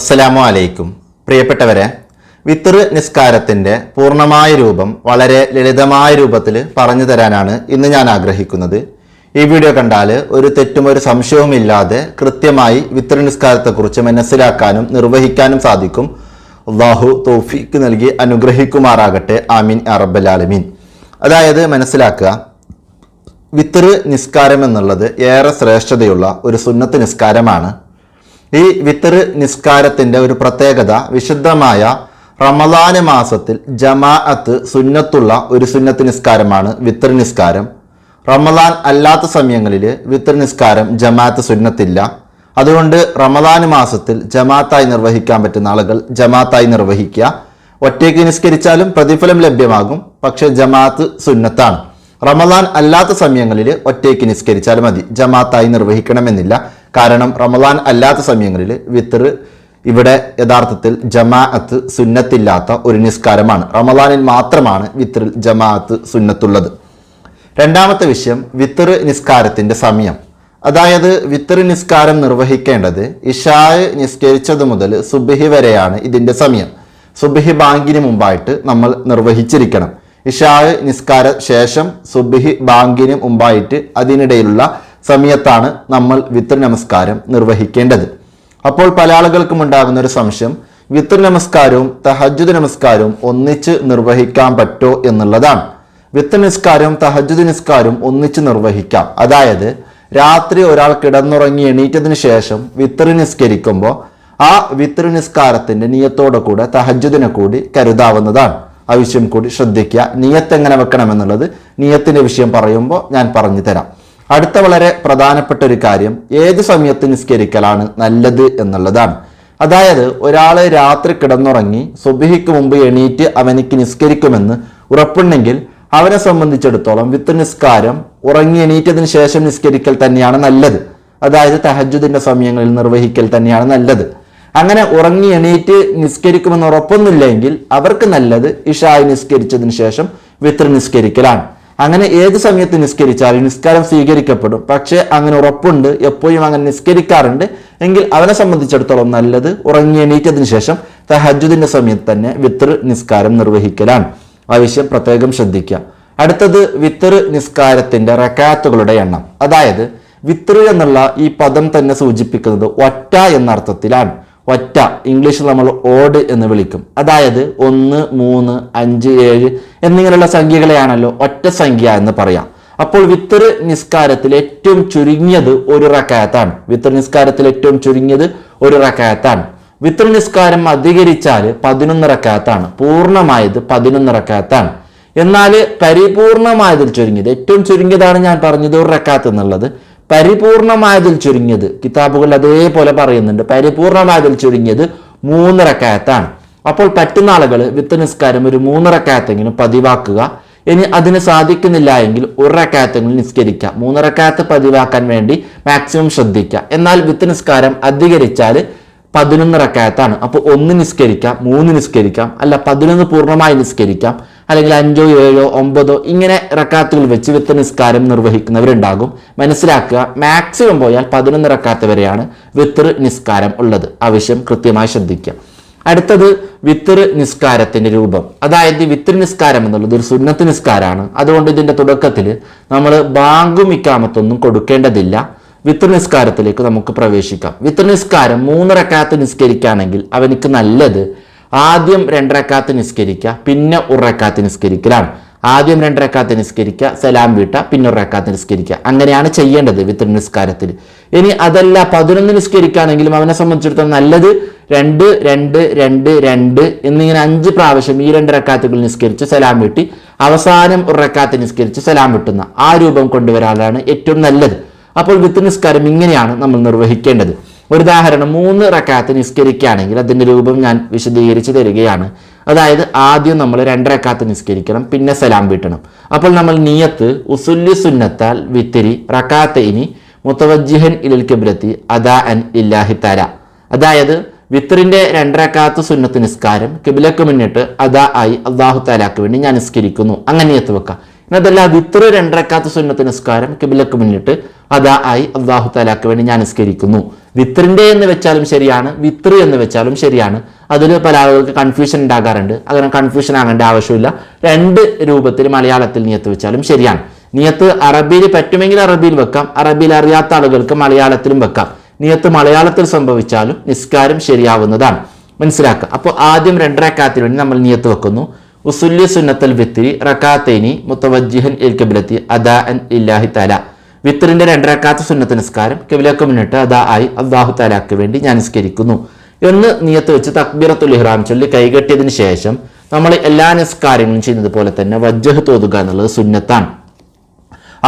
അസ്സലാമു അലൈക്കും. പ്രിയപ്പെട്ടവരെ വിത്തർ നിസ്കാരത്തിന്റെ പൂർണമായ രൂപം വളരെ ലളിതമായ രൂപത്തിൽ പറഞ്ഞു തരാനാണ് ഇന്ന് ഞാൻ ആഗ്രഹിക്കുന്നത്. ഈ വീഡിയോ കണ്ടാൽ ഒരു തെറ്റും ഒരു സംശയവും ഇല്ലാതെ കൃത്യമായി വിത്തർ നിസ്കാരത്തെക്കുറിച്ച് മനസ്സിലാക്കാനും നിർവഹിക്കാനും സാധിക്കും. അള്ളാഹു തൗഫീക്ക് നൽകി അനുഗ്രഹിക്കുമാറാകട്ടെ. ആമീൻ അറബലാലമീൻ അതായത് മനസ്സിലാക്കുക വിത്തർ നിസ്കാരം എന്നുള്ളത് ഏറെ ശ്രേഷ്ഠതയുള്ള ഒരു സുന്നത്ത് നിസ്കാരമാണ്. ഈ വിത്തർ നിസ്കാരത്തിന്റെ ഒരു പ്രത്യേകത വിശുദ്ധമായ റമദാന് മാസത്തിൽ ജമാഅത്ത് സുന്നത്തുള്ള ഒരു സുന്നത്ത് നിസ്കാരമാണ് വിത്തർ നിസ്കാരം. റമദാൻ അല്ലാത്ത സമയങ്ങളിൽ വിത്തർ നിസ്കാരം ജമാഅത്ത് സുന്നത്തില്ല. അതുകൊണ്ട് റമദാൻ മാസത്തിൽ ജമാഅത്തായി നിർവഹിക്കാൻ പറ്റുന്ന ആളുകൾ ജമാഅത്തായി നിർവഹിക്കുക. ഒറ്റയ്ക്ക് നിസ്കരിച്ചാലും പ്രതിഫലം ലഭ്യമാകും പക്ഷെ ജമാഅത്ത് സുന്നത്താണ്. റമദാൻ അല്ലാത്ത സമയങ്ങളിൽ ഒറ്റയ്ക്ക് നിസ്കരിച്ചാൽ മതി ജമാഅത്തായി നിർവഹിക്കണമെന്നില്ല. കാരണം റമദാൻ അല്ലാത്ത സമയങ്ങളിൽ വിത്തർ ഇവിടെ യഥാർത്ഥത്തിൽ ജമാഅത്ത് സുന്നത്തില്ലാത്ത ഒരു നിസ്കാരമാണ്. റമദാനിൽ മാത്രമാണ് വിത്തറിൽ ജമാഅത്ത് സുന്നത്തുള്ളത്. രണ്ടാമത്തെ വിഷയം വിത്തർ നിസ്കാരത്തിന്റെ സമയം. അതായത് വിത്തർ നിസ്കാരം നിർവഹിക്കേണ്ടത് ഇഷായ് നിസ്കരിച്ചത് മുതൽ സുബഹി വരെയാണ് ഇതിന്റെ സമയം. സുബഹി ബാങ്കിന് മുമ്പായിട്ട് നമ്മൾ നിർവഹിച്ചിരിക്കണം. ഇഷായ് നിസ്കാര ശേഷം സുബഹി ബാങ്കിന് മുമ്പായിട്ട് അതിനിടയിലുള്ള സമയത്താണ് നമ്മൾ വിത്ര നമസ്കാരം നിർവഹിക്കേണ്ടത്. അപ്പോൾ പല ആളുകൾക്കും ഉണ്ടാകുന്ന ഒരു സംശയം വിത്ര നമസ്കാരവും തഹജ്ജുദ് നമസ്കാരവും ഒന്നിച്ച് നിർവഹിക്കാൻ പറ്റോ എന്നുള്ളതാണ്. വിത്ത് നിസ്കാരവും തഹജ്ജുദ് നിസ്കാരവും ഒന്നിച്ച് നിർവഹിക്കാം. അതായത് രാത്രി ഒരാൾ കിടന്നുറങ്ങി എണീറ്റതിന് ശേഷം വിത്ര നിസ്കരിക്കുമ്പോൾ ആ വിത്ര നിസ്കാരത്തിന്റെ നിയത്തോടെ കൂടെ തഹജുദിനെ കൂടി കരുതാവുന്നതാണ്. ആ വിഷയം കൂടി ശ്രദ്ധിക്കുക. നിയത്ത് എങ്ങനെ വെക്കണമെന്നുള്ളത് നിയത്തിന്റെ വിഷയം പറയുമ്പോൾ ഞാൻ പറഞ്ഞു തരാം. അടുത്ത വളരെ പ്രധാനപ്പെട്ട ഒരു കാര്യം ഏത് സമയത്ത് നിസ്കരിക്കലാണ് നല്ലത് എന്നുള്ളതാണ്. അതായത് ഒരാൾ രാത്രി കിടന്നുറങ്ങി സുബിഹിക്ക് മുമ്പ് എണീറ്റ് അവനിക്ക് നിസ്കരിക്കുമെന്ന് ഉറപ്പുണ്ടെങ്കിൽ അവനെ സംബന്ധിച്ചിടത്തോളം വിത്ത് നിസ്കാരം ഉറങ്ങി എണീറ്റതിന് ശേഷം നിസ്കരിക്കൽ തന്നെയാണ് നല്ലത്. അതായത് തഹജുദിന്റെ സമയങ്ങളിൽ നിർവഹിക്കൽ തന്നെയാണ് നല്ലത്. അങ്ങനെ ഉറങ്ങി എണീറ്റ് നിസ്കരിക്കുമെന്ന് ഉറപ്പൊന്നുമില്ലെങ്കിൽ അവർക്ക് നല്ലത് ഇഷായി നിസ്കരിച്ചതിന് ശേഷം വിത്ര നിസ്കരിക്കലാണ്. അങ്ങനെ ഏത് സമയത്ത് നിസ്കരിച്ചാലും നിസ്കാരം സ്വീകരിക്കപ്പെടും. പക്ഷേ അങ്ങനെ ഉറപ്പുണ്ട് എപ്പോഴും അങ്ങനെ നിസ്കരിക്കാറുണ്ട്. എങ്കിൽ അവനെ സംബന്ധിച്ചിടത്തോളം നല്ലത് ഉറങ്ങി എണീറ്റതിന് ശേഷം തഹജുദിന്റെ സമയത്ത് തന്നെ വിത്ര നിസ്കാരം നിർവഹിക്കലാണ്. ആവശ്യം പ്രത്യേകം ശ്രദ്ധിക്കുക അടുത്തത് വിത്തർ നിസ്കാരത്തിന്റെ റക്കാത്തുകളുടെ എണ്ണം. അതായത് വിത്തർ എന്നുള്ള ഈ പദം തന്നെ സൂചിപ്പിക്കുന്നത് ഒറ്റ എന്ന അർത്ഥത്തിലാണ്. ഒറ്റ. ഇംഗ്ലീഷിൽ നമ്മൾ ഓഡ് എന്ന് വിളിക്കും. അതായത് ഒന്ന് മൂന്ന് അഞ്ച് ഏഴ് എന്നിങ്ങനെയുള്ള സംഖ്യകളെയാണല്ലോ ഒറ്റ സംഖ്യ എന്ന് പറയാം. അപ്പോൾ വിത്തർ നിസ്കാരത്തിൽ ഏറ്റവും ചുരുങ്ങിയത് ഒരു റക്കായത്താണ്. വിത്തർ നിസ്കാരത്തിൽ ഏറ്റവും ചുരുങ്ങിയത് ഒരു റക്കായത്താണ്. വിത്ര നിസ്കാരം അധികരിച്ചാൽ പതിനൊന്ന് റക്കാത്താണ് പൂർണമായത് പതിനൊന്ന് റക്കാത്താണ് എന്നാൽ പരിപൂർണമായതിൽ ചുരുങ്ങിയത് ഏറ്റവും ചുരുങ്ങിയതാണ് ഞാൻ പറഞ്ഞത് ഒരു റക്കാത്ത് എന്നുള്ളത്. പരിപൂർണമായതിൽ ചുരുങ്ങിയത്. കിതാബുകൾ അതേപോലെ പറയുന്നുണ്ട്. പരിപൂർണമായതിൽ ചുരുങ്ങിയത് മൂന്നിറക്കായത്താണ് അപ്പോൾ പറ്റുന്ന ആളുകൾ വിത്ത് നിസ്കാരം ഒരു മൂന്നിറക്കായത്തെങ്കിലും പതിവാക്കുക. ഇനി അതിന് സാധിക്കുന്നില്ല എങ്കിൽ ഒരു റക്കാത്തെങ്കിലും നിസ്കരിക്കുക. മൂന്നിറക്കായത്ത് പതിവാക്കാൻ വേണ്ടി മാക്സിമം ശ്രദ്ധിക്കുക. എന്നാൽ വിത്ത് നിസ്കാരം അധികരിച്ചാൽ പതിനൊന്നിറക്കായത്താണ് അപ്പോൾ ഒന്ന് നിസ്കരിക്കാം മൂന്ന് നിസ്കരിക്കാം അല്ല പതിനൊന്ന് പൂർണമായി നിസ്കരിക്കാം അല്ലെങ്കിൽ അഞ്ചോ ഏഴോ ഒമ്പതോ ഇങ്ങനെ റക്കാത്തുകൾ വെച്ച് വിത്ത് നിസ്കാരം നിർവഹിക്കുന്നവരുണ്ടാകും. മനസ്സിലാക്കുക മാക്സിമം പോയാൽ പതിനൊന്ന് റക്കാത്ത വരെയാണ് വിത്തർ നിസ്കാരം ഉള്ളത്. ആവശ്യം കൃത്യമായി ശ്രദ്ധിക്കുക. അടുത്തത് വിത്തർ നിസ്കാരത്തിന്റെ രൂപം. അതായത് വിത്തർ നിസ്കാരം എന്നുള്ളത് ഒരു സുന്നത്ത് നിസ്കാരമാണ്. അതുകൊണ്ട് ഇതിന്റെ തുടക്കത്തിൽ നമ്മൾ ബാങ്കും ഇക്കാമത്തൊന്നും കൊടുക്കേണ്ടതില്ല. വിത്ര നിസ്കാരത്തിലേക്ക് നമുക്ക് പ്രവേശിക്കാം. വിത്ര നിസ്കാരം മൂന്ന് റക്കാത്ത് നിസ്കരിക്കുകയാണെങ്കിൽ അവനിക്ക് നല്ലത് ആദ്യം രണ്ടരക്കാത്ത് നിസ്കരിക്കുക പിന്നെ ഉറക്കാത്ത് നിസ്കരിക്കലാണ്. ആദ്യം രണ്ടരക്കാത്ത് നിസ്കരിക്കുക സലാം വീട്ട പിന്നെ ഉറക്കാത്ത് നിസ്കരിക്കുക. അങ്ങനെയാണ് ചെയ്യേണ്ടത് വിത്ര നിസ്കാരത്തിൽ. ഇനി അതല്ല പതിനൊന്ന് നിസ്കരിക്കുകയാണെങ്കിലും അവനെ സംബന്ധിച്ചിടത്തോളം നല്ലത് രണ്ട് രണ്ട് രണ്ട് രണ്ട് എന്നിങ്ങനെ അഞ്ച് പ്രാവശ്യം ഈ രണ്ടരക്കാത്തുകൾ നിസ്കരിച്ച് സലാം വീട്ടി അവസാനം ഉറക്കാത്ത് നിസ്കരിച്ച് സലാം വിട്ടുന്ന ആ രൂപം കൊണ്ടുവരാനാണ് ഏറ്റവും നല്ലത്. അപ്പോൾ വിത്ത് നിസ്കാരം ഇങ്ങനെയാണ് നമ്മൾ നിർവഹിക്കേണ്ടത്. ഒരു ഉദാഹരണം മൂന്ന് റക്കാത്ത് നിസ്കരിക്കുകയാണെങ്കിൽ അതിന്റെ രൂപം ഞാൻ വിശദീകരിച്ച് തരികയാണ്. അതായത് ആദ്യം നമ്മൾ രണ്ട് റക്കാത്ത് നിസ്കരിക്കണം പിന്നെ സലാം വീട്ടണം. അപ്പോൾ നമ്മൾ നിയത്ത് ഉസുല്ലി സുന്നത്താൽ വിത്തിരി റക്കാത്ത് ഇനി മുത്തവജിഹൻ ഇലിൽ കിബ്രത്തി അദാ അൻ ഇല്ലാഹി തല അതായത് വിത്തറിന്റെ രണ്ടരക്കാത്ത് സുന്നത്ത് നിസ്കാരം കിബിലക്ക് മുന്നിട്ട് അദാ ആയി അള്ളാഹു താലാക്ക് വേണ്ടി ഞാൻ നിസ്കരിക്കുന്നു. അങ്ങനെ നിയത്ത് വെക്കാം ഇത്ര രണ്ടരക്കാത്ത സുന്നത്ത് നിസ്കാരം കിബിലക്ക് മുന്നിട്ട് അതാ ആയി അള്ളാഹു താലാക്ക് വേണ്ടി ഞാൻ നിസ്കരിക്കുന്നു. വിത്രിന്റെ എന്ന് വെച്ചാലും ശരിയാണ് വിത്ര് എന്ന് വെച്ചാലും ശരിയാണ്. അതിൽ പല ആളുകൾക്ക് കൺഫ്യൂഷൻ ഉണ്ടാകാറുണ്ട്. അങ്ങനെ കൺഫ്യൂഷൻ ആകേണ്ട ആവശ്യമില്ല. രണ്ട് രൂപത്തിൽ മലയാളത്തിൽ നിയത്ത് വെച്ചാലും ശരിയാണ്. നിയത്ത് അറബിയിൽ പറ്റുമെങ്കിൽ അറബിയിൽ വെക്കാം. അറബിയിൽ അറിയാത്ത ആളുകൾക്ക് മലയാളത്തിലും വെക്കാം. നിയത്ത് മലയാളത്തിൽ സംഭവിച്ചാലും നിസ്കാരം ശരിയാവുന്നതാണ്. മനസ്സിലാക്കുക. അപ്പോൾ ആദ്യം രണ്ടരക്കാത്തിന് വേണ്ടി നമ്മൾ നിയത്ത് വെക്കുന്നു. ഉസുല്യ സുന്നത്തൽ വിത്തിരി റക്കാത്തേനി മുത്തവജിഹൻ ഇൽ കബിലത്തി അദാ അൻ ഇല്ലാഹി തല വിത്തറിന്റെ രണ്ടരക്കാത്ത സുന്നത്ത് നിസ്കാരം കിബിലക്ക് മുന്നിട്ട് അദാ ആയി അള്ളാഹു താലാക്ക് വേണ്ടി ഞാൻ നിസ്കരിക്കുന്നു. എന്ന് നിയത്ത് വെച്ച് തക്ബീറത്തുൽ ഇഹ്റാം ചൊല്ലി കൈകെട്ടിയതിന് ശേഷം നമ്മൾ എല്ലാ നിസ്കാരങ്ങളും ചെയ്യുന്നത് പോലെ തന്നെ വജ്ജഹ് തോതുക എന്നുള്ളത് സുന്നത്താണ്.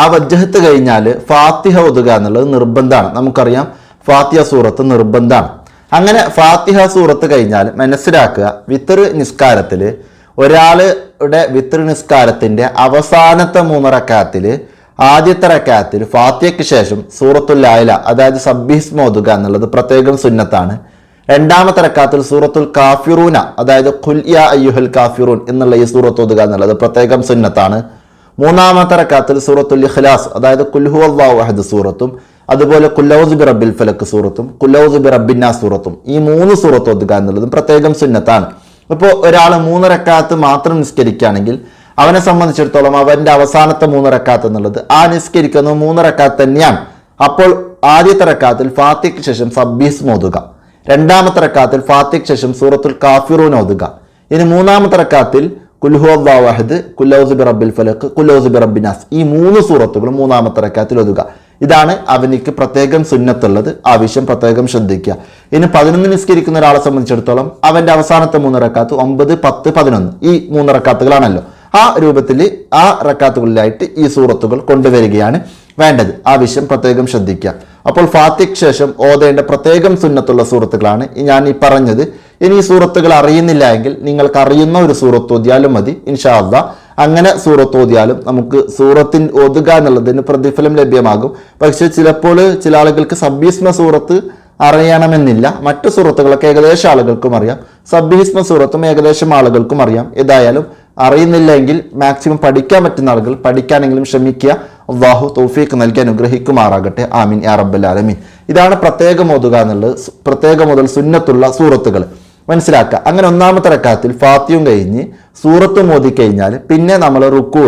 ആ വജ്ജഹത്ത് കഴിഞ്ഞാൽ ഫാത്തിഹ ഒതുക എന്നുള്ളത് നിർബന്ധമാണ്. നമുക്കറിയാം ഫാത്തിഹ സൂറത്ത് നിർബന്ധമാണ്. അങ്ങനെ ഫാത്തിഹ സൂറത്ത് കഴിഞ്ഞാൽ മനസ്സിലാക്കുക വിത്തർ നിസ്കാരത്തിൽ ഒരാളുടെ വിത്ര നിസ്കാരത്തിന്റെ അവസാനത്തെ മൂന്നറക്കാത്തിൽ ആദ്യത്തെ റക്കാത്തിൽ ഫാത്തിഹയ്ക്ക് ശേഷം സൂറത്തുൽ ആയില അതായത് സബ്ബീസ് മോതുക എന്നുള്ളത് പ്രത്യേകം സുന്നത്താണ്. രണ്ടാമത്തെ റക്കാത്തിൽ സൂറത്തുൽ കാഫിറൂന അതായത് ഖുൽ യാ അയ്യുഹൽ കാഫിറൂൻ എന്നുള്ള ഈ സൂറത്ത് ഓതുക എന്നുള്ളത് പ്രത്യേകം സുന്നത്താണ്. മൂന്നാമത്തെ റക്കാത്തിൽ സൂറത്തുൽ ഇഖ്ലാസ് അതായത് കുൽഹു അള്ളാഹു അഹദ് സൂറത്തും അതുപോലെ കുല്ലൌസ് ബി റബ്ബിൽ ഫലക്ക് സൂറത്തും കുല്ലൌസ് ബി റബ്ബിന്ന സൂറത്തും ഈ മൂന്ന് സൂറത്ത് ഓതുക എന്നുള്ളതും പ്രത്യേകം സുന്നത്താണ്. ഇപ്പോൾ ഒരാൾ മൂന്നരക്കാത്ത് മാത്രം നിസ്കരിക്കുകയാണെങ്കിൽ അവനെ സംബന്ധിച്ചിടത്തോളം അവന്റെ അവസാനത്തെ മൂന്നരക്കാത്ത് എന്നുള്ളത് ആ നിസ്കരിക്കുന്ന മൂന്നരക്കാത്ത് തന്നെയാണ്. അപ്പോൾ ആദ്യത്തെ റക്കാത്തിൽ ഫാത്തിക്ക് ശേഷം സബ്ബീസ് മോതുക രണ്ടാമത്തെ റക്കാത്തിൽ ഫാത്തിക്ക് ശേഷം സൂറത്തുൽ കാഫിറൂൻ ഓതുക. ഇനി മൂന്നാമത്തെ റക്കാത്തിൽ കുൽഹു അള്ളാഹു അഹദ് കുല്ലൗസ് ബി റബ്ബിൽ ഫലക്ക് കുല്ലൗസ് ബി റബ്ബിനാസ് ഈ മൂന്ന് സൂറത്തുകളും മൂന്നാമത്തെ റക്കാത്തിൽ ഒതുക ഇതാണ് അവനിക്ക് പ്രത്യേകം സുന്നത്തുള്ളത്. ആ വിഷയം പ്രത്യേകം ശ്രദ്ധിക്കുക. ഇനി പതിനൊന്ന് നിസ്കരിക്കുന്ന ഒരാളെ സംബന്ധിച്ചിടത്തോളം അവന്റെ അവസാനത്തെ മൂന്ന് റക്കാത്ത് ഒമ്പത് പത്ത് പതിനൊന്ന് ഈ മൂന്ന് റക്കാത്തുകളാണല്ലോ. ആ രൂപത്തിൽ ആ റക്കാത്തുകളിലായിട്ട് ഈ സൂറത്തുകൾ കൊണ്ടുവരികയാണ് വേണ്ടത്. ആ വിഷയം പ്രത്യേകം ശ്രദ്ധിക്കുക. അപ്പോൾ ഫാത്തിക്ക് ശേഷം ഓതേണ്ട പ്രത്യേകം സുന്നത്തുള്ള സൂറത്തുകളാണ് ഞാൻ ഈ പറഞ്ഞത്. ഇനി ഈ സൂറത്തുകൾ അറിയുന്നില്ല എങ്കിൽ നിങ്ങൾക്ക് അറിയുന്ന ഒരു സൂറത്ത് ഓതിയാലും മതി. ഇൻഷാ അള്ളാ. അങ്ങനെ സൂറത്ത് ഓതിയാലും നമുക്ക് സൂറത്തിൻ ഓതുക എന്നുള്ളതിന് പ്രതിഫലം ലഭ്യമാകും. പക്ഷെ ചിലപ്പോൾ ചില ആളുകൾക്ക് സബ്ബീസ്മ സൂറത്ത് അറിയണമെന്നില്ല. മറ്റു സുഹൃത്തുക്കളൊക്കെ ഏകദേശം ആളുകൾക്കും അറിയാം. സബ്ബീസ്മ സൂറത്തും ഏകദേശം ആളുകൾക്കും അറിയാം. ഏതായാലും അറിയുന്നില്ലെങ്കിൽ മാക്സിമം പഠിക്കാൻ പറ്റുന്ന ആളുകൾ പഠിക്കാനെങ്കിലും ശ്രമിക്കുക. അള്ളാഹു തൗഫീഖ് നൽകി അനുഗ്രഹിക്കുമാറാകട്ടെ. ആമീൻ. യാ ആലമീൻ. ഇതാണ് പ്രത്യേകം ഓതുക എന്നുള്ളത്. പ്രത്യേകം മുതൽ സുന്നത്തുള്ള സൂറത്തുകൾ. മനസ്സിലാക്കുക. അങ്ങനെ ഒന്നാമത്തെ റക്കാത്തിൽ ഫാത്തിയും കഴിഞ്ഞ് സൂറത്തും ഓതി കഴിഞ്ഞാൽ പിന്നെ നമ്മൾ റുക്കു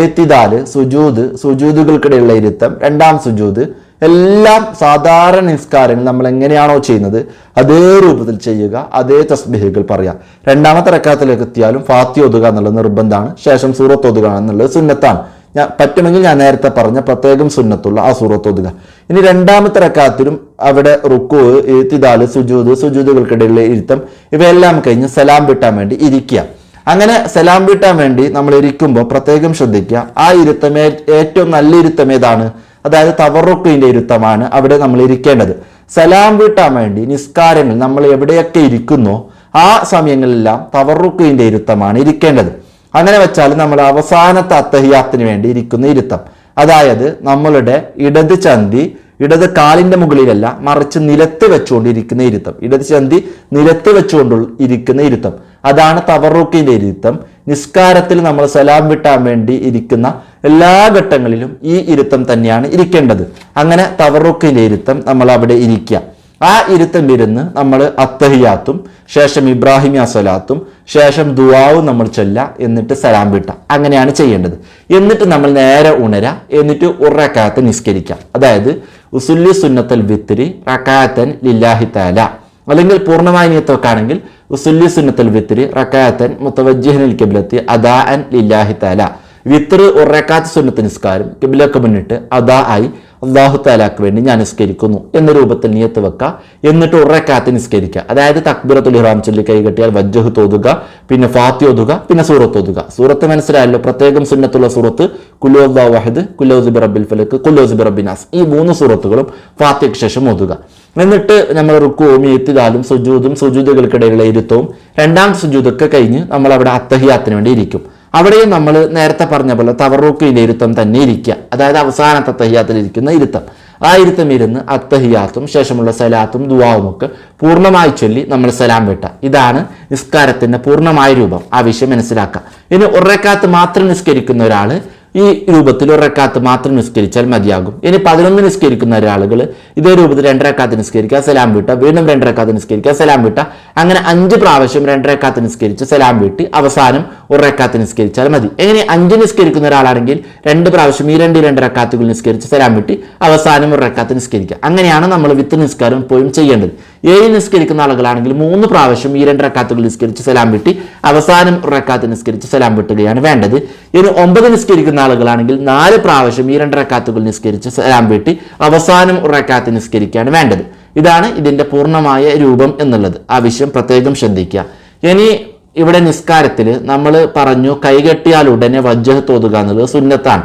ഏത്തിദാൽ സുജൂദ് സുജൂദുകൾക്കിടയിലുള്ള ഇരുത്തം രണ്ടാം സുജൂദ് എല്ലാം സാധാരണ നിസ്കാരങ്ങൾ നമ്മൾ എങ്ങനെയാണോ ചെയ്യുന്നത് അതേ രൂപത്തിൽ ചെയ്യുക അതേ തസ്ബിഹുകൾ പറയാം രണ്ടാമത്തെ റക്കാത്തിലേക്ക് എത്തിയാലും ഫാത്തി ഒതുക എന്നുള്ളത് നിർബന്ധമാണ്. ശേഷം സൂറത്ത് ഒതുക എന്നുള്ളത് സുന്നത്താണ്. ഞാൻ പറ്റുമെങ്കിൽ ഞാൻ നേരത്തെ പറഞ്ഞ പ്രത്യേകം സുന്നത്തുള്ള ആ സൂറത്ത് ഇനി രണ്ടാമത്തെ റക്കാത്തിലും അവിടെ റുക്കു ഏത്തിദാൽ സുജൂദ് സുജൂദുകൾക്കിടയിലെ ഇരുത്തം ഇവയെല്ലാം കഴിഞ്ഞ് സലാം വിട്ടാൻ വേണ്ടി ഇരിക്കുക. അങ്ങനെ സലാം വീട്ടാൻ വേണ്ടി നമ്മൾ ഇരിക്കുമ്പോൾ പ്രത്യേകം ശ്രദ്ധിക്കുക. ആ ഇരുത്തം ഏറ്റവും നല്ല ഇരുത്തം ഏതാണ്? അതായത് തവറുക്കിന്റെ ഇരുത്തമാണ് അവിടെ നമ്മൾ ഇരിക്കേണ്ടത്. സലാം വീട്ടാൻ വേണ്ടി നിസ്കാരങ്ങൾ നമ്മൾ എവിടെയൊക്കെ ഇരിക്കുന്നോ ആ സമയങ്ങളിലെല്ലാം തവറുക്കിന്റെ ഇരുത്തമാണ് ഇരിക്കേണ്ടത്. അങ്ങനെ വെച്ചാൽ നമ്മൾ അവസാനത്തെ അത്തഹിയാത്തിന് വേണ്ടി ഇരിക്കുന്ന ഇരുത്തം. അതായത് നമ്മളുടെ ഇടത് ചന്തി ഇടത് കാലിന്റെ മുകളിലല്ല മറിച്ച് നിലത്ത് വെച്ചുകൊണ്ടിരിക്കുന്ന ഇരുത്തം. ഇടത് ചന്തി നിലത്ത് വെച്ചുകൊണ്ട് ഇരിക്കുന്ന ഇരുത്തം. അതാണ് തവറൂക്കിന്റെ ഇരുത്തം. നിസ്കാരത്തിൽ നമ്മൾ സലാം വിട്ടാൻ വേണ്ടി ഇരിക്കുന്ന എല്ലാ ഘട്ടങ്ങളിലും ഈ ഇരുത്തം തന്നെയാണ് ഇരിക്കേണ്ടത്. അങ്ങനെ തവറൂക്കിന്റെ ഇരുത്തം നമ്മൾ അവിടെ ഇരിക്കുക. ആ ഇരുത്തം ഇരുന്ന് നമ്മൾ അത്തഹിയാത്തും ശേഷം ഇബ്രാഹിമി അസലാത്തും ശേഷം ദുവാവും നമ്മൾ ചൊല്ല എന്നിട്ട് സലാം വിട്ട. അങ്ങനെയാണ് ചെയ്യേണ്ടത്. എന്നിട്ട് നമ്മൾ നേരെ ഉണര എന്നിട്ട് ഉറക്കാത്ത് നിസ്കരിക്കാം. അതായത് ഉസുല്ലി സുന്നത്തൽ വിത്തിരി റക്കാത്തൻ ലില്ലാഹി താല അല്ലെങ്കിൽ പൂർണമായ നിയത്തൊക്കെയാണെങ്കിൽ ഉസുല്ലി സുന്നത്തൽ വിത്തിരി റക്കാത്തൻ മുത്തവജ്ജിഹനിൽ കിബ്ലത്തി അദാ അൻ ലില്ലാഹി താല വിത്തർ ഉറക്കാത്ത സുന്നത്ത് നിസ്കാരം കിബിലൊക്കെ മുന്നിട്ട് അദാ ആയി അള്ളാഹു താലാക്ക് വേണ്ടി ഞാൻ നിസ്കരിക്കുന്നു എന്ന രൂപത്തിൽ നിയത്ത് വെക്കുക എന്നിട്ട് ഉറക്കാത്ത് നിസ്കരിക്കുക അതായത് തക്ബിറത്തുൽ ഇഹ്റാം ചൊല്ലി കൈ കെട്ടിയാൽ വജ്ജഹ് തോതുക പിന്നെ ഫാത്തി ഓതുക പിന്നെ സൂറത്ത് ഓതുക. സൂറത്ത് മനസ്സിലായല്ലോ പ്രത്യേകം സുന്നത്തുള്ള സൂറത്ത് കുല്ലോദ്ദാ വഹദ് കുല്ലോസ് ബി റബ്ബിൽ ഫലക്ക് കുല്ലോസ് ബി റബ്ബിനാസ് ഈ മൂന്ന് സൂറത്തുകളും ഫാത്തിക്ക് ശേഷം ഓതുക. എന്നിട്ട് നമ്മൾ റുക്കുവും എത്തിദാലും സുജൂദും സുജൂതകൾക്കിടയിലുള്ള ഇരുത്തവും രണ്ടാം സുജൂതൊക്കെ കഴിഞ്ഞ് നമ്മൾ അവിടെ അത്തഹിയാത്തിന് വേണ്ടി ഇരിക്കും. അവിടെയും നമ്മൾ നേരത്തെ പറഞ്ഞ പോലെ തവറൂക്കിന്റെ ഇരുത്തം തന്നെ ഇരിക്കുക. അതായത് അവസാനത്തെ തഹിയാത്തിൽ ഇരിക്കുന്ന ഇരുത്തം. ആ ഇരുത്തം ഇരുന്ന് അത്തഹിയാത്തും ശേഷമുള്ള സലാത്തും ദുവാവും ഒക്കെ പൂർണമായി ചൊല്ലി നമ്മൾ സലാം വിട്ട. ഇതാണ് നിസ്കാരത്തിന്റെ പൂർണമായ രൂപം. ആ വിഷയം മനസ്സിലാക്കുക ഇനി ഒരേക്കാത്ത് മാത്രം നിസ്കരിക്കുന്ന ഒരാൾ ഈ രൂപത്തിൽ ഒരു റക്കാത്ത് മാത്രം നിസ്കരിച്ചാൽ മതിയാകും. ഇനി പതിനൊന്ന് നിസ്കരിക്കുന്ന ഒരാളുകൾ ഇതേ രൂപത്തിൽ രണ്ടരക്കാത്ത് നിസ്കരിക്കുക സലാം വീട്ട വീണ്ടും രണ്ടരക്കാത്ത് നിസ്കരിക്കുക സലാം വീട്ട. അങ്ങനെ അഞ്ച് പ്രാവശ്യം രണ്ടരക്കാത്ത് നിസ്കരിച്ച് സലാം വീട്ടി അവസാനം ഒരു റക്കാത്ത് നിസ്കരിച്ചാൽ മതി. എങ്ങനെ അഞ്ച് നിസ്കരിക്കുന്ന ഒരാളാണെങ്കിൽ രണ്ട് പ്രാവശ്യം ഈ രണ്ട് രണ്ടരക്കാത്തുകൾ നിസ്കരിച്ച് സലാം വീട്ടി അവസാനം ഒരു റക്കാത്ത് നിസ്കരിക്കുക. അങ്ങനെയാണ് നമ്മൾ വിത്ത് നിസ്കാരം ഇപ്പോഴും ചെയ്യേണ്ടത്. ഏഴ് നിസ്കരിക്കുന്ന ആളുകളാണെങ്കിൽ മൂന്ന് പ്രാവശ്യം ഈ രണ്ട് റക്കാത്തുകൾ നിസ്കരിച്ച് സലാം വിട്ടി അവസാനം റക്കാത്ത് നിസ്കരിച്ച് സലാം വിട്ടുകയാണ് വേണ്ടത്. ഇനി ഒമ്പത് നിസ്കരിക്കുന്ന ആളുകളാണെങ്കിൽ നാല് പ്രാവശ്യം ഈ രണ്ട് റക്കാത്തുകൾ നിസ്കരിച്ച് സലാം വിട്ടി അവസാനം റക്കാത്ത് നിസ്കരിക്കുകയാണ് വേണ്ടത്. ഇതാണ് ഇതിന്റെ പൂർണമായ രൂപം എന്നുള്ളത്. ആവശ്യം പ്രത്യേകം ശ്രദ്ധിക്കുക. ഇനി ഇവിടെ നിസ്കാരത്തിൽ നമ്മൾ പറഞ്ഞു കൈകെട്ടിയാൽ ഉടനെ വജ്ജഹത്ത് തോതുക എന്നുള്ളത് സുന്നത്താണ്.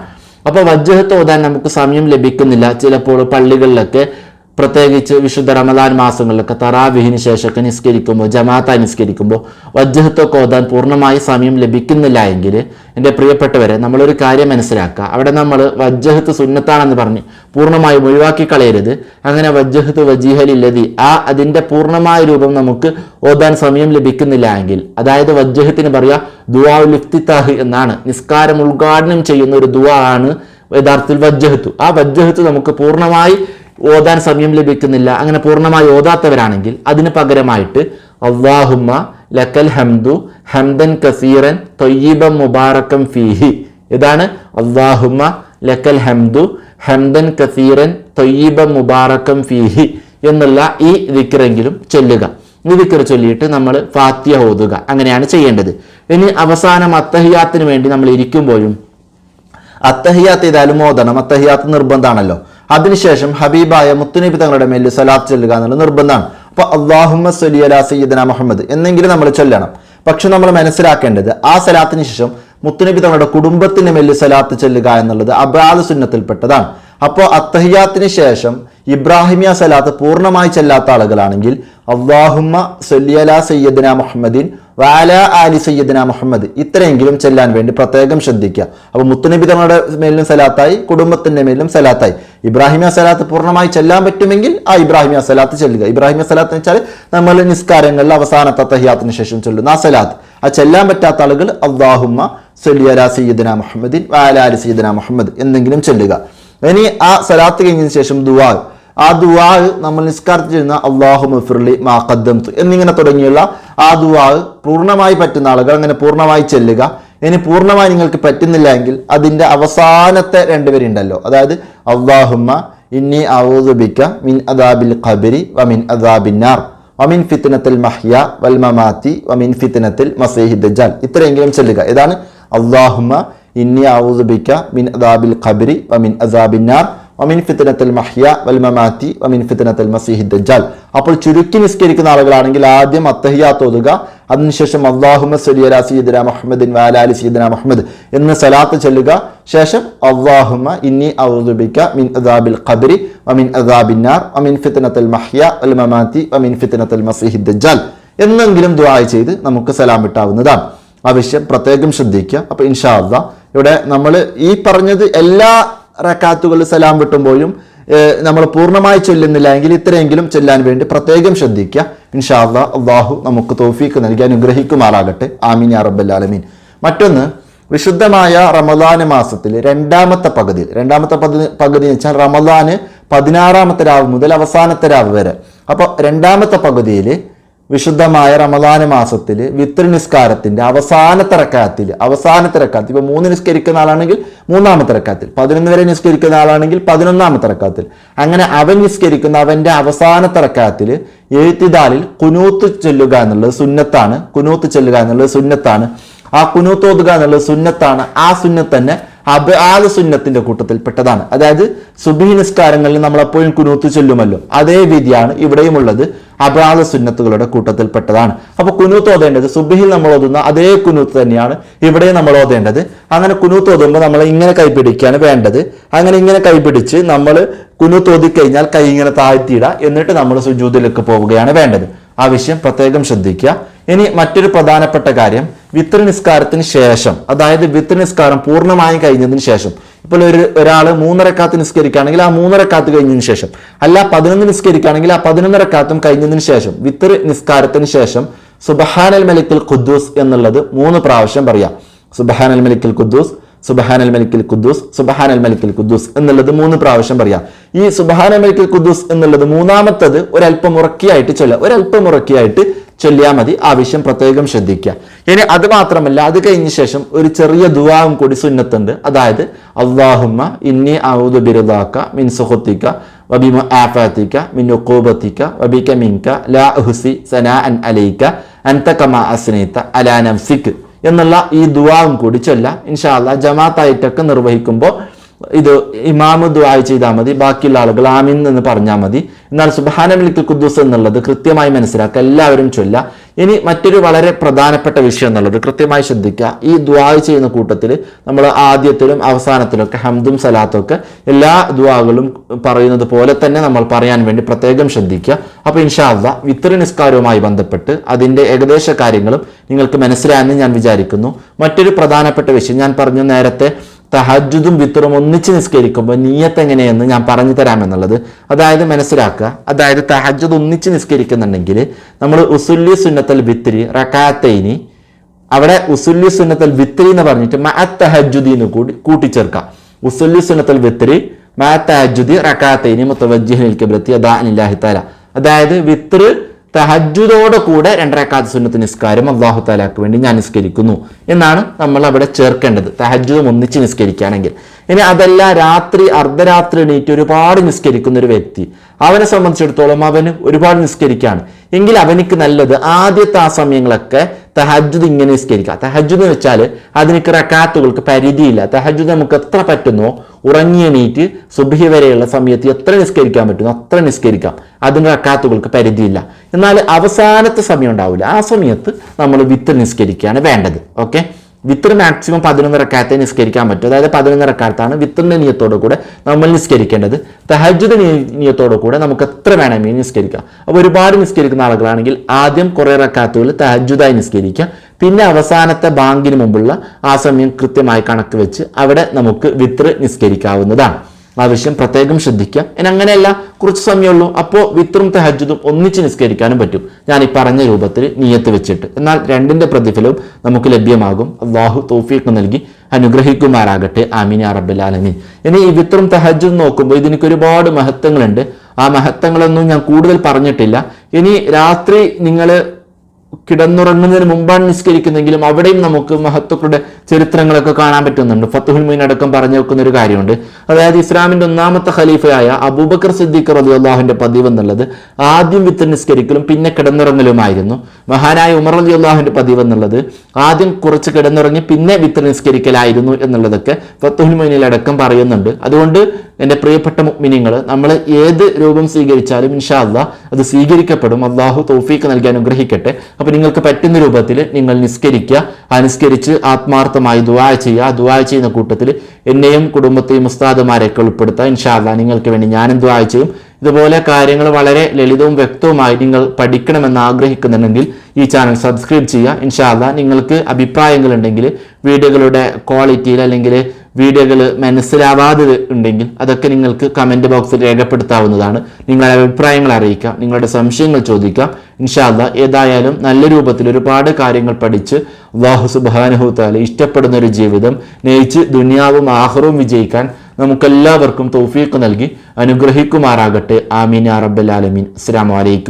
അപ്പോൾ വജ്ജഹത്ത് തോതാൻ നമുക്ക് സമയം ലഭിക്കുന്നില്ല. ചിലപ്പോൾ പള്ളികളിലൊക്കെ പ്രത്യേകിച്ച് വിശുദ്ധ റമദാൻ മാസങ്ങളിലൊക്കെ തറാവിഹിന് ശേഷമൊക്കെ നിസ്കരിക്കുമ്പോൾ ജമാഅത്തായി നിസ്കരിക്കുമ്പോൾ വജ്ജഹത്തൊക്കെ ഓതാൻ പൂർണമായി സമയം ലഭിക്കുന്നില്ല എങ്കിൽ എന്റെ പ്രിയപ്പെട്ടവരെ നമ്മളൊരു കാര്യം മനസ്സിലാക്കുക. അവിടെ നമ്മൾ വജ്ജഹത്ത് സുന്നത്താണെന്ന് പറഞ്ഞ് പൂർണമായും ഒഴിവാക്കി കളയരുത്. അങ്ങനെ വജ്ജഹത്ത് വജീഹലില്ലതി ആ അതിന്റെ പൂർണമായ രൂപം നമുക്ക് ഓതാൻ സമയം ലഭിക്കുന്നില്ല എങ്കിൽ അതായത് വജ്ജഹത്തിന് പറയുക ദുവാ ലിഫ്തിത്താഹ് എന്നാണ്. നിസ്കാരം ഉദ്ഘാടനം ചെയ്യുന്ന ഒരു ദുവാ ആണ് യഥാർത്ഥത്തിൽ വജ്ജഹത്തു ആ വജ്ജഹത്ത് നമുക്ക് പൂർണമായി ഓതാൻ സമയം ലഭിക്കുന്നില്ല അങ്ങനെ പൂർണമായി ഓതാത്തവരാണെങ്കിൽ അതിന് പകരമായിട്ട് അള്ളാഹുമ്മ ലക്കൽ ഹംദു ഹംദൻ കസീറൻ തൊയ്യബം മുബാറക്കം ഫീഹി. ഇതാണ് അള്ളാഹുമ്മ ലക്കൽ ഹംദു ഹംദൻ കസീറൻ തൊയ്യബം മുബാറക്കം ഫീഹി എന്നുള്ള ഈ വിക്രെങ്കിലും ചൊല്ലുക. ഈ വിക്ര ചൊല്ലിയിട്ട് നമ്മൾ ഫാത്തിയ ഓതുക. അങ്ങനെയാണ് ചെയ്യേണ്ടത്. ഇനി അവസാനം അത്തഹിയാത്തിന് വേണ്ടി നമ്മൾ ഇരിക്കുമ്പോഴും അത്തഹിയാത്ത് ചെയ്താലും ഓതണം. അത്തഹിയാത്ത് നിർബന്ധമാണല്ലോ. അതിനുശേഷം ഹബീബായ മുത്തുനബി തങ്ങളുടെ മേലിൽ സലാത്ത് ചൊല്ലുക എന്നുള്ള നിർബന്ധമാണ്. അപ്പൊ അള്ളാഹുമ്മ സലി അല സയ്യിദന മുഹമ്മദ് എന്നെങ്കിലും നമ്മൾ ചൊല്ലണം. പക്ഷെ നമ്മൾ മനസ്സിലാക്കേണ്ടത് ആ സലാത്തിന് ശേഷം മുത്തുനബി തങ്ങളുടെ കുടുംബത്തിന് മേലിൽ സലാത്ത് ചൊല്ലുക എന്നുള്ളത് അബ്രാദ് സുന്നത്തിൽപ്പെട്ടതാണ്. അപ്പോൾ അത്തഹിയാത്തിന് ശേഷം ഇബ്രാഹിമിയ സലാത്ത് പൂർണമായി ചെല്ലാത്ത ആളുകളാണെങ്കിൽ അള്ളാഹുമ്മ സല്ലിയല സയ്യദിന മുഹമ്മദിൻ വാല ആലി സയ്യദിന മുഹമ്മദ്. ഇത്രയെങ്കിലും ചെല്ലാൻ വേണ്ടി പ്രത്യേകം ശ്രദ്ധിക്കുക. അപ്പൊ മുത്തുനബി തങ്ങളുടെ മേലിലും സലാത്തായി കുടുംബത്തിന്റെ മേലിലും സലാത്തായി. ഇബ്രാഹിമിയ സലാത്ത് പൂർണമായി ചെല്ലാൻ പറ്റുമെങ്കിൽ ആ ഇബ്രാഹിമിയ സലാത്ത് ചെല്ലുക. ഇബ്രാഹിമിയ സലാത്ത് എന്ന് വെച്ചാൽ നമ്മൾ നിസ്കാരങ്ങളിൽ അവസാനത്തെ തഹിയാത്തിന് ശേഷം ചൊല്ലുന്ന ആ സലാത്ത്. ആ ചെല്ലാൻ പറ്റാത്ത ആളുകൾ അള്ളാഹുമ്മ സല്ലിയല സയ്യദിന മുഹമ്മദിൻ വാല ആലി സയ്യദിന മുഹമ്മദ് എന്തെങ്കിലും ചെല്ലുക. ഇനി ആ സലാത്ത് കഴിഞ്ഞതിന് ശേഷം ദുവാ ആ ദുവാ നമ്മൾ നിസ്കാരത്തിൽ ചെയ്യുന്ന അള്ളാഹു മഫിർലി മാ ഖദ്ദംതു എന്നിങ്ങനെ തുടങ്ങിയുള്ള ആ ദുവാ പൂർണമായി പറ്റുന്ന ആളുകൾ അങ്ങനെ പൂർണമായി ചെല്ലുക. ഇനി പൂർണമായി നിങ്ങൾക്ക് പറ്റുന്നില്ല എങ്കിൽ അതിന്റെ അവസാനത്തെ രണ്ടുപേരുണ്ടല്ലോ അതായത് അള്ളാഹുമ്മ ഇന്നി ഔദുബിക്ക മിൻ അദാബിൽ ഖബരി വമിൻ അദാബിന്നാർ വമിൻ ഫിത്തനത്തിൽ മഹ്യ വൽ മമാത്തി വമിൻ ഫിത്തനത്തിൽ മസീഹി ദജ്ജാൽ. ഇത്രയെങ്കിലും ചെല്ലുക. ഇതാണ് അള്ളാഹുമ്മ ഇന്നി ഔദുബിക്ക മിൻ അദാബിൽ ഖബരി വമിൻ അദാബിന്നാർ വമിൻ ഫിത്നത്തിൽ മഹ്യ വൽ മമാത്തി വമിൻ ഫിത്നത്തിൽ മസീഹി ദജ്ജാൽ അപ്പോൾ ചുരുക്കി നിസ്കരിക്കുന്ന ആളുകളാണെങ്കിൽ ആദ്യം അത്തഹിയാത്ത് ഓതുക അതിനുശേഷം അള്ളാഹുമ സലിയല സീദന മുഹമ്മദിൻ വാലാലി സീദന മുഹമ്മദ് എന്ന് സലാത്ത് ചൊല്ലുക. ശേഷം അള്ളാഹുമ ഇന്നി ഔദുബിക്ക മിൻ അദാബിൽ ഖബരി വമിൻ അദാബിന്നാർ വമിൻ ഫിത്നത്തിൽ മഹ്യ വൽ മമാത്തി വമിൻ ഫിത്നത്തിൽ മസീഹി ദജ്ജാൽ എന്നെങ്കിലും ദുആ ചെയ്ത് നമുക്ക് സലാം വിട്ടാവുന്നതാണ്. ആവശ്യം പ്രത്യേകം ശ്രദ്ധിക്കുക. അപ്പൊ ഇൻഷാ അള്ളാ ഇവിടെ നമ്മൾ ഈ പറഞ്ഞത് എല്ലാ റക്കാത്തുകൾ സലാം വിട്ടുമ്പോഴും നമ്മൾ പൂർണമായി ചൊല്ലുന്നില്ല എങ്കിൽ ഇത്രയെങ്കിലും ചൊല്ലാൻ വേണ്ടി പ്രത്യേകം ശ്രദ്ധിക്കുക. ഇൻഷാ അള്ളാ അള്ളാഹു നമുക്ക് തോഫീക്ക് നൽകി അനുഗ്രഹിക്കുമാറാകട്ടെ. ആമീൻ യാ മറ്റൊന്ന് വിശുദ്ധമായ റമദാന് മാസത്തിൽ രണ്ടാമത്തെ പകുതി രണ്ടാമത്തെ പകുതി പകുതി വെച്ചാൽ റമദാന് പതിനാറാമത്തെ രാവ് മുതൽ അവസാനത്തെ രാവ് വരെ. അപ്പോൾ രണ്ടാമത്തെ പകുതിയിൽ വിശുദ്ധമായ റമദാന മാസത്തിൽ വിത്ര നിസ്കാരത്തിന്റെ അവസാനത്തെ റക്കാത്തിൽ അവസാനത്തെ റക്കാത്തിൽ ഇപ്പോൾ മൂന്ന് നിസ്കരിക്കുന്ന ആളാണെങ്കിൽ മൂന്നാമത്തെ റക്കാത്തിൽ പതിനൊന്ന് വരെ നിസ്കരിക്കുന്ന ആളാണെങ്കിൽ പതിനൊന്നാമത്തെ റക്കാത്തിൽ അങ്ങനെ അവൻ നിസ്കരിക്കുന്ന അവന്റെ അവസാനത്തെ റക്കാത്തിൽ എഴുത്തിദാലിൽ കുനൂത്ത് ചൊല്ലുക എന്നുള്ളത് സുന്നത്താണ് കുനൂത്ത് ചൊല്ലുക എന്നുള്ളത് സുന്നത്താണ്. ആ കുനൂത്ത് ഓതുക എന്നുള്ളത് സുന്നത്താണ്. ആ സുന്നത്ത് തന്നെ ആദ് സുന്നത്തിന്റെ കൂട്ടത്തിൽ പെട്ടതാണ് അതായത് സുബഹി നിസ്കാരങ്ങളിൽ നമ്മൾ എപ്പോഴും കുനൂത്ത് ചൊല്ലുമല്ലോ. അതേ വിധിയാണ് ഇവിടെയും ഉള്ളത്. അബാദ സുന്നത്തുകളുടെ കൂട്ടത്തിൽപ്പെട്ടതാണ്. അപ്പോൾ അപ്പൊ കുനൂത്ത് ഓതേണ്ടത് സുബിഹിൽ നമ്മൾ ഓതുന്ന അതേ കുനൂത്ത് തന്നെയാണ് ഇവിടെ നമ്മൾ ഓതേണ്ടത്. അങ്ങനെ കുനൂത്ത് ഓതുമ്പോൾ നമ്മൾ ഇങ്ങനെ കൈപിടിക്കുകയാണ് വേണ്ടത്. അങ്ങനെ ഇങ്ങനെ കൈപിടിച്ച് നമ്മൾ കുനൂത്ത് ഓതിക്കഴിഞ്ഞാൽ കൈ ഇങ്ങനെ താഴ്ത്തിയിടുക എന്നിട്ട് നമ്മൾ സുജൂതിലേക്ക് പോവുകയാണ് വേണ്ടത്. ആ വിഷയം പ്രത്യേകം ശ്രദ്ധിക്കുക. ഇനി മറ്റൊരു പ്രധാനപ്പെട്ട കാര്യം വിത്ര നിസ്കാരത്തിന് ശേഷം അതായത് വിത്ര നിസ്കാരം പൂർണമായും കഴിഞ്ഞതിന് ശേഷം. ഇപ്പോൾ ഒരു ഒരാൾ മൂന്നരക്കാത്ത് നിസ്കരിക്കുകയാണെങ്കിൽ ആ മൂന്നരക്കാത്ത് കഴിഞ്ഞതിന് ശേഷം. അല്ല പതിനൊന്ന് നിസ്കരിക്കുകയാണെങ്കിൽ ആ പതിനൊന്നരക്കാത്തും കഴിഞ്ഞതിന് ശേഷം. വിത്ര നിസ്കാരത്തിന് ശേഷം സുബഹാനൽ മലിക്കൽ ഖുദ്ദൂസ് എന്നുള്ളത് മൂന്ന് പ്രാവശ്യം പറയാം. സുബഹാനൽ മലിക്കൽ ഖുദ്ദൂസ് സുബഹാൻ അൽ മലിക്കിൽ ഖുദ്ദൂസ് സുബഹാൻ അൽ മലിക്കിൽ ഖുദ്ദൂസ് എന്നുള്ളത് മൂന്ന് പ്രാവശ്യം പറയാം. ഈ സുബഹാൻ അൽ മലിക്കിൽ ഖുദ്ദൂസ് എന്നുള്ളത് മൂന്നാമത്തത് ഒരല്പം ഉറക്കിയായിട്ട് ചൊല്ലാം. ഒരല്പം ഉറക്കിയായിട്ട് ചൊല്ലിയാൽ മതി. ആ വിഷയം പ്രത്യേകം ശ്രദ്ധിക്കുക. ഇനി അത് മാത്രമല്ല അത് കഴിഞ്ഞ ശേഷം ഒരു ചെറിയ ദുവാവും കൂടി സുന്നത്തുണ്ട്. അതായത് അള്ളാഹുമ്മ ഇന്നി ഔദു ബിറുദാക്ക മിൻ സുഹത്തിക്ക വബിമ ആഫാത്തിക്ക മിൻ ഉഖൂബത്തിക്ക വബിക മിൻക ലാ ഹുസി സനാഅൻ അലൈക അൻത കമാ അസ്നീത്ത അലാ എന്നുള്ള ഈ ദുവാവും കൂടി ചൊല്ല. ഇൻഷാല്ല ജമാഅത്തായിട്ടൊക്കെ നിർവഹിക്കുമ്പോൾ ഇത് ഇമാമ ദുആ ചെയ്താൽ മതി ബാക്കിയുള്ള ആളുകൾ ആമിൻ എന്ന് പറഞ്ഞാൽ മതി. എന്നാൽ സുബാന മിലിക്കൽ കുദ്ദൂസ് എന്നുള്ളത് കൃത്യമായി മനസ്സിലാക്കുക എല്ലാവരും ചൊല്ല ഇനി മറ്റൊരു വളരെ പ്രധാനപ്പെട്ട വിഷയം എന്നുള്ളത് കൃത്യമായി ശ്രദ്ധിക്കുക. ഈ ദുആ ചെയ്യുന്ന കൂട്ടത്തിൽ നമ്മൾ ആദ്യത്തിലും അവസാനത്തിലൊക്കെ ഹംദും സലാത്തും ഒക്കെ എല്ലാ ദുആകളും പറയുന്നത് പോലെ തന്നെ നമ്മൾ പറയാൻ വേണ്ടി പ്രത്യേകം ശ്രദ്ധിക്കുക. അപ്പോൾ ഇൻഷാല്ല വിത്ര നിസ്കാരവുമായി ബന്ധപ്പെട്ട് അതിന്റെ ഏകദേശ കാര്യങ്ങളും നിങ്ങൾക്ക് മനസ്സിലായെന്ന് ഞാൻ വിചാരിക്കുന്നു. മറ്റൊരു പ്രധാനപ്പെട്ട വിഷയം ഞാൻ പറഞ്ഞു നേരത്തെ തഹജുദും വിത്തറും ഒന്നിച്ച് നിസ്കരിക്കുമ്പോൾ നീയത്ത് എങ്ങനെയെന്ന് ഞാൻ പറഞ്ഞു തരാമെന്നുള്ളത്. അതായത് മനസ്സിലാക്കുക. അതായത് തഹജുദ് ഒന്നിച്ച് നിസ്കരിക്കുന്നുണ്ടെങ്കിൽ നമ്മൾ ഉസുല്ലി സുന്നത്തൽ വിത്തിരി റക്കാത്തൈനി അവിടെ ഉസുല്ലി സുന്നത്തൽ വിത്തിരി എന്ന് പറഞ്ഞിട്ട് മഅ തഹജുദി എന്ന് കൂടി കൂട്ടിച്ചേർക്കാം. ഉസുല്ലി സുന്നത്തൽ വിത്തിരി മഅ തഹജുദി റക്കാത്തൈനി മുത്തവജ്ജിഹിൽ കിബ്ലത്തി അദാനില്ലാഹി തആല. അതായത് വിത്ര് തഹജുദോടെ കൂടെ രണ്ടരക്കാത്ത സുന്നത്ത് നിസ്കാരം അള്ളാഹു താലാക്ക് വേണ്ടി ഞാൻ നിസ്കരിക്കുന്നു എന്നാണ് നമ്മൾ അവിടെ ചേർക്കേണ്ടത്. തഹജുദം ഒന്നിച്ച് നിസ്കരിക്കുകയാണെങ്കിൽ. ഇനി അതല്ല രാത്രി അർദ്ധരാത്രി എണീറ്റ് ഒരുപാട് നിസ്കരിക്കുന്ന ഒരു വ്യക്തി അവനെ സംബന്ധിച്ചിടത്തോളം അവന് ഒരുപാട് നിസ്കരിക്കുകയാണ് എങ്കിൽ അവനിക്ക് നല്ലത് ആദ്യത്തെ ആ സമയങ്ങളൊക്കെ തഹജുദ് ഇങ്ങനെ നിസ്കരിക്കുക. തഹജുദ് എന്ന് വെച്ചാൽ അതിന് റക്കാത്തുകൾക്ക് പരിധിയില്ല. തഹജുദ് നമുക്ക് എത്ര പറ്റുന്നോ ഉറങ്ങി എണീറ്റ് സുബഹി വരെയുള്ള സമയത്ത് എത്ര നിസ്കരിക്കാൻ പറ്റുന്നു അത്ര നിസ്കരിക്കാം. അതിന് റക്കാത്തുകൾക്ക് പരിധിയില്ല. എന്നാൽ അവസാനത്തെ സമയം ഉണ്ടാവില്ല. ആ സമയത്ത് നമ്മൾ വിത്ത് നിസ്കരിക്കുകയാണ് വേണ്ടത്. ഓക്കെ? വിത്ര മാക്സിമം പതിനൊന്ന് റക്കാത്തെ നിസ്കരിക്കാൻ പറ്റും. അതായത് പതിനൊന്ന് റക്കാത്താണ് വിത്തിന്റെ നിയത്തോടു കൂടെ നമ്മൾ നിസ്കരിക്കേണ്ടത്. തഹജുദ് നിയത്തോടു കൂടെ നമുക്ക് എത്ര വേണമെങ്കിൽ നിസ്കരിക്കാം? അപ്പോൾ ഒരുപാട് നിസ്കരിക്കുന്ന ആളുകളാണെങ്കിൽ ആദ്യം കുറേ റക്കാത്തുകൾ തഹജുദായി നിസ്കരിക്കാം പിന്നെ അവസാനത്തെ ബാങ്കിന് മുമ്പുള്ള ആ സമയം കൃത്യമായി കണക്ക് വെച്ച് അവിടെ നമുക്ക് വിത്ര നിസ്കരിക്കാവുന്നതാണ്. ആവശ്യം പ്രത്യേകം ശ്രദ്ധിക്കുക. ഇനി അങ്ങനെയല്ല കുറച്ച് സമയമുള്ളൂ അപ്പോൾ വിത്രും തഹജുദും ഒന്നിച്ച് നിസ്കരിക്കാനും പറ്റും. ഞാൻ ഈ പറഞ്ഞ രൂപത്തിൽ നീയത്ത് വെച്ചിട്ട്. എന്നാൽ രണ്ടിന്റെ പ്രതിഫലവും നമുക്ക് ലഭ്യമാകും. അള്ളാഹു തോഫീക്ക് നൽകി അനുഗ്രഹിക്കുമാറാകട്ടെ. ആമീൻ യാ റബ്ബൽ ആലമീൻ. ഇനി ഈ വിത്രും തഹജുദ് നോക്കുമ്പോൾ ഇതിനൊക്കെ ഒരുപാട് മഹത്വങ്ങളുണ്ട്. ആ മഹത്വങ്ങളൊന്നും ഞാൻ കൂടുതൽ പറഞ്ഞിട്ടില്ല. ഇനി രാത്രി നിങ്ങൾ കിടന്നുറങ്ങുന്നതിന് മുമ്പാണ് നിസ്കരിക്കുന്നെങ്കിലും അവിടെയും നമുക്ക് മഹത്വക്കളുടെ ചരിത്രങ്ങളൊക്കെ കാണാൻ പറ്റുന്നുണ്ട്. ഫത്തുഹുൽ മീൻ അടക്കം പറഞ്ഞു വെക്കുന്ന ഒരു കാര്യമുണ്ട്. അതായത് ഇസ്ലാമിന്റെ ഒന്നാമത്തെ ഖലീഫയായ അബൂബക്കർ സിദ്ദീഖ് റബി അള്ളാഹുവിന്റെ പതിവ് എന്നുള്ളത് ആദ്യം വിത്ത് നിസ്കരിക്കലും പിന്നെ കിടന്നുറങ്ങലുമായിരുന്നു. മഹാനായ ഉമർ അലി അള്ളാഹുവിന്റെ പതിവ് എന്നുള്ളത് ആദ്യം കുറച്ച് കിടന്നുറങ്ങി പിന്നെ വിത്ത് നിസ്കരിക്കലായിരുന്നു എന്നുള്ളതൊക്കെ ഫത്തുഹുൽ മീനിൽ അടക്കം പറയുന്നുണ്ട്. അതുകൊണ്ട് എന്റെ പ്രിയപ്പെട്ട മിനിങ്ങൾ നമ്മൾ ഏത് രൂപം സ്വീകരിച്ചാലും ഇൻഷാ അള്ളാ അത് സ്വീകരിക്കപ്പെടും. അള്ളാഹു തോഫീക്ക് നൽകി അനുഗ്രഹിക്കട്ടെ. അപ്പോൾ നിങ്ങൾക്ക് പറ്റുന്ന രൂപത്തിൽ നിങ്ങൾ നിസ്കരിക്കുക അനുസ്കരിച്ച് ആത്മാർത്ഥമായി ദുവാ ചെയ്യുക. ദുവാ ചെയ്യുന്ന കൂട്ടത്തിൽ എന്നെയും കുടുംബത്തെയും ഉസ്താദുമാരെയൊക്കെ ഉൾപ്പെടുത്തുക ഇൻഷാല്ല നിങ്ങൾക്ക് വേണ്ടി ഞാനും ദുവാ ചെയ്യും. ഇതുപോലെ കാര്യങ്ങൾ വളരെ ലളിതവും വ്യക്തവുമായി നിങ്ങൾ പഠിക്കണമെന്ന് ആഗ്രഹിക്കുന്നുണ്ടെങ്കിൽ ഈ ചാനൽ സബ്സ്ക്രൈബ് ചെയ്യുക. ഇൻഷാല്ല നിങ്ങൾക്ക് അഭിപ്രായങ്ങളുണ്ടെങ്കിൽ വീഡിയോകളുടെ ക്വാളിറ്റിയിൽ അല്ലെങ്കിൽ വീഡിയോകൾ മനസ്സിലാവാതെ ഉണ്ടെങ്കിൽ അതൊക്കെ നിങ്ങൾക്ക് കമന്റ് ബോക്സിൽ രേഖപ്പെടുത്താവുന്നതാണ്. നിങ്ങളുടെ അഭിപ്രായങ്ങൾ അറിയിക്കാം നിങ്ങളുടെ സംശയങ്ങൾ ചോദിക്കാം. ഇൻഷാല്ല ഏതായാലും നല്ല രൂപത്തിൽ ഒരുപാട് കാര്യങ്ങൾ പഠിച്ച് അള്ളാഹു സുബാനുഹൂത്താൽ ഇഷ്ടപ്പെടുന്ന ഒരു ജീവിതം നയിച്ച് ദുനിയാവും ആഹ്റവും വിജയിക്കാൻ നമുക്കെല്ലാവർക്കും തൗഫീഖ് നൽകി അനുഗ്രഹിക്കുമാറാകട്ടെ. ആമീൻ യാ റബ്ബൽ ആലമീൻ. അസ്സലാമു അലൈക്കും.